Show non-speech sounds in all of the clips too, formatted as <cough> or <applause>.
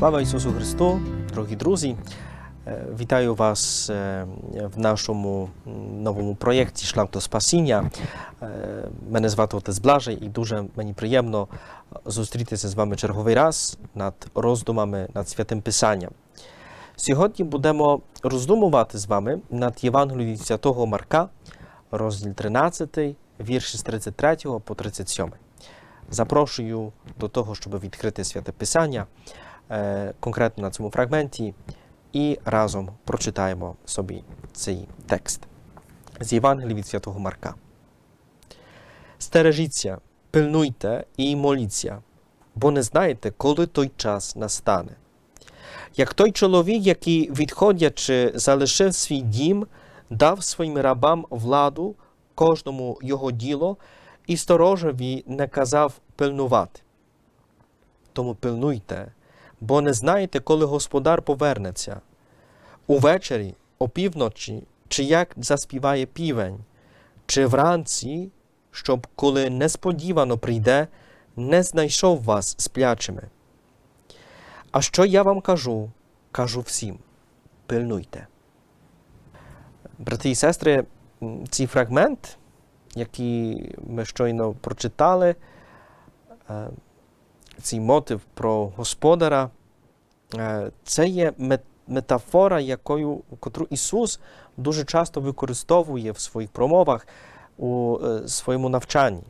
Слава Ісусу Христу, дорогі друзі! Вітаю вас в нашому новому проєкті Шлях до спасіння. Мене звати Отець Блажей і дуже мені приємно зустрітися з вами черговий раз над роздумами над святим Писанням. Сьогодні будемо роздумувати з вами над Євангелією від Святого Марка, розділ 13, вірші з 33 по 37. Запрошую до того, щоб відкрити святе Писання конкретно на цьому фрагменті, і разом прочитаємо собі цей текст з Євангелії від Святого Марка. Стережіться, пильнуйте і моліться, бо не знаєте, коли той час настане. Як той чоловік, який, відходячи, залишив свій дім, дав своїм рабам владу, кожному його діло, і сторожеві наказав пильнувати. Тому пильнуйте, бо не знаєте, коли господар повернеться. Увечері, опівночі, чи як заспіває півень, чи вранці, щоб, коли несподівано прийде, не знайшов вас сплячими. А що я вам кажу, кажу всім: пильнуйте. Брати і сестри, цей фрагмент, який ми щойно прочитали, е, цей мотив про господара, е, це є метафора, якою, котру Ісус дуже часто використовує в своїх промовах у е, своєму навчанні.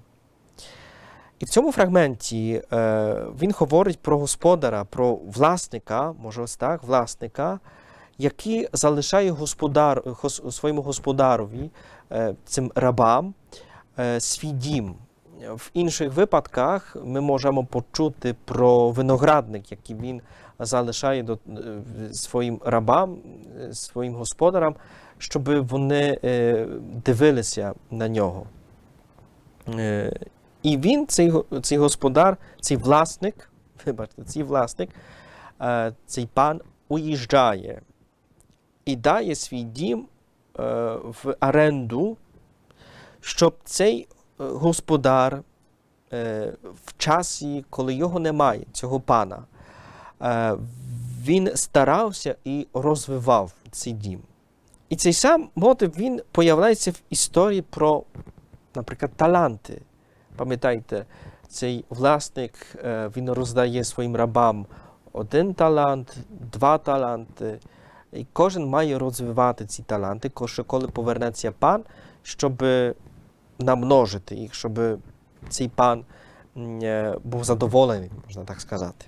І в цьому фрагменті е, він говорить про господара, про власника, може ось так, власника, який залишає господар, своєму господарові, цим рабам, свій дім. В інших випадках ми можемо почути про виноградник, який він залишає до, е, своїм рабам, е, своїм господарам, щоб вони е, дивилися на нього. І він, цей, цей господар, цей власник, <laughs> вибачте, цей власник, цей пан уїжджає і дає свій дім в оренду, щоб цей господар е, в часі, коли його немає, цього пана, е, він старався і розвивав цей дім. І цей сам мотив він появляється в історії про, наприклад, таланти. Пам'ятаєте, цей власник е, він роздає своїм рабам один талант, два таланти. І кожен має розвивати ці таланти, ко- коли повернеться пан, щоб намножити їх, щоб цей пан е, був задоволений, можна так сказати.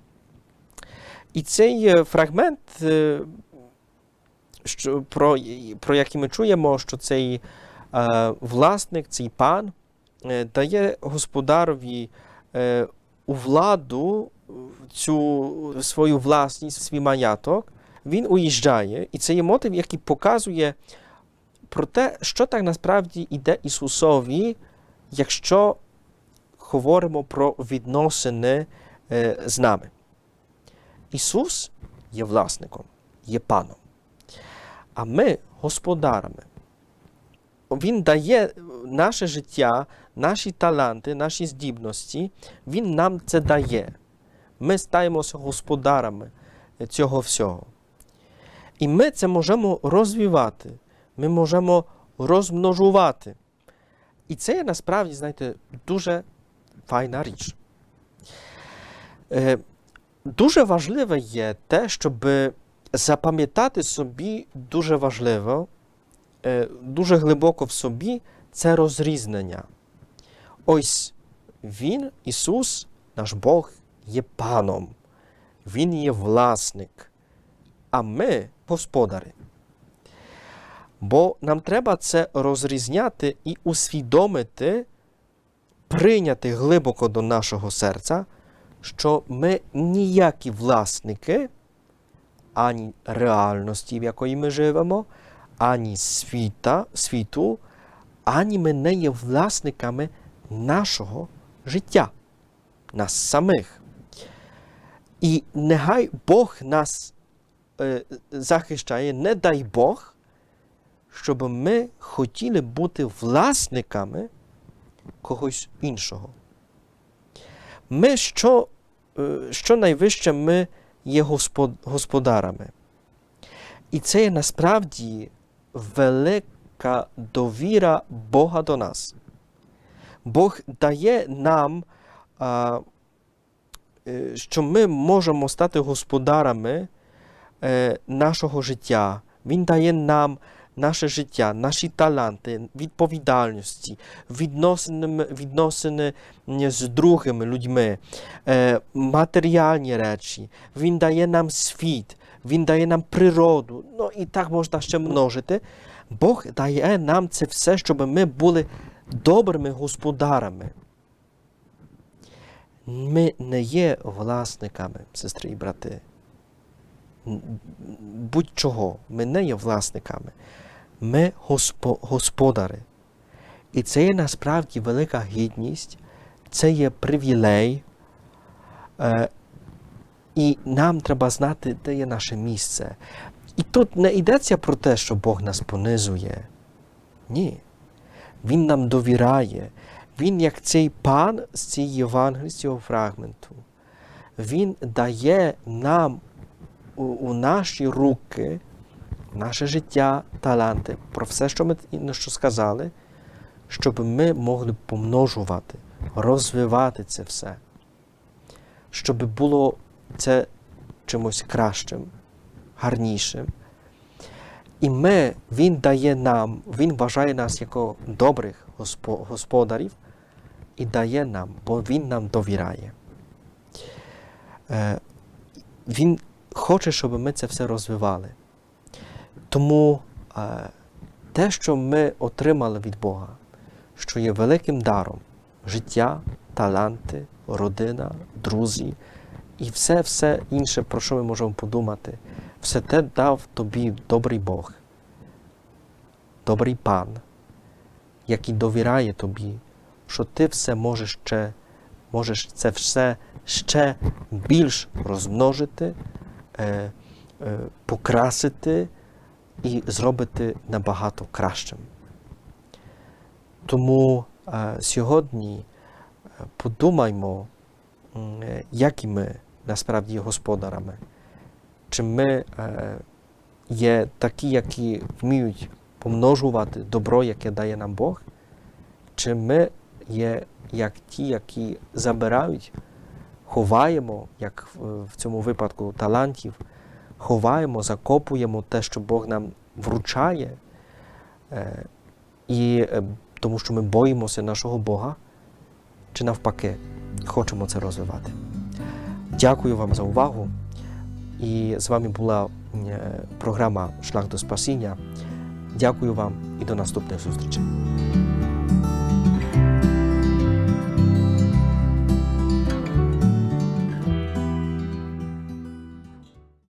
І цей е, фрагмент, е, що, про, про який ми чуємо, що цей власник, цей пан, дає господарові у владу цю свою власність, свій маяток, він уїжджає, і це є мотив, який показує про те, що так насправді йде Ісусові, якщо говоримо про відносини е, з нами. Ісус є власником, є паном, а ми господарами. Він дає наше життя, наші таланти, наші здібності, Він нам це дає. Ми стаємося господарами цього всього. І ми це можемо розвивати, ми можемо розмножувати. І це є насправді, знаєте, дуже файна річ. Е, Дуже важливе є те, щоб запам'ятати собі дуже важливо, е, дуже глибоко в собі це розрізнення. Ось Він, Ісус, наш Бог, є паном, Він є власник, а ми господарі. Бо нам треба це розрізняти і усвідомити, прийняти глибоко до нашого серця, що ми ніякі власники ані реальності, в якої ми живемо, ані світа, світу, ані ми не є власниками нашого життя, нас самих. І нехай Бог нас е, захищає, не дай Бог, щоб ми хотіли бути власниками когось іншого. Ми що, е, що найвище ми є господарами. І це є насправді велика довіра Бога до нас. Бог дає нам, е, що ми можемо стати господарами е, нашого життя. Він дає нам наше життя, наші таланти, відповідальності, відносини, відносини з другими людьми, е, матеріальні речі. Він дає нам світ, він дає нам природу. Ну і так можна ще множити. Бог дає нам це все, щоб ми були добрими господарами. Ми не є власниками, сестри і брати. Будь-чого, ми не є власниками. Ми госпо- господари. І це є насправді велика гідність, це є привілей. Е, і нам треба знати, де є наше місце. І тут не йдеться про те, що Бог нас понизує. Ні. Він нам довіряє. Він, як цей пан з цієї цього фрагменту, він дає нам у, у наші руки наше життя, таланти, про все, що ми що сказали, щоб ми могли помножувати, розвивати це все, щоб було це чимось кращим, гарнішим. І ми, Він дає нам, Він вважає нас як добрих господарів і дає нам, бо Він нам довіряє. Е, Він хоче, щоб ми це все розвивали. Тому е, те, що ми отримали від Бога, що є великим даром життя, таланти, родина, друзі і все, все інше, про що ми можемо подумати, все те дав тобі добрий Бог, добрий пан, який довіряє тобі, що ти все можеш ще, можеш це все ще більш розмножити, е, е, покрасити і зробити набагато кращим. Тому е, сьогодні е, подумаймо, е, які ми насправді господарами. Чи ми е, є такі, які вміють помножувати добро, яке дає нам Бог, чи ми є як ті, які забирають, ховаємо, як в- в цьому випадку талантів, ховаємо, закопуємо те, що Бог нам вручає, е, і е, тому що ми боїмося нашого Бога, чи навпаки, хочемо це розвивати. Дякую вам за увагу. І з вами була е, програма Шлях до спасіння. Дякую вам і до наступних зустрічей.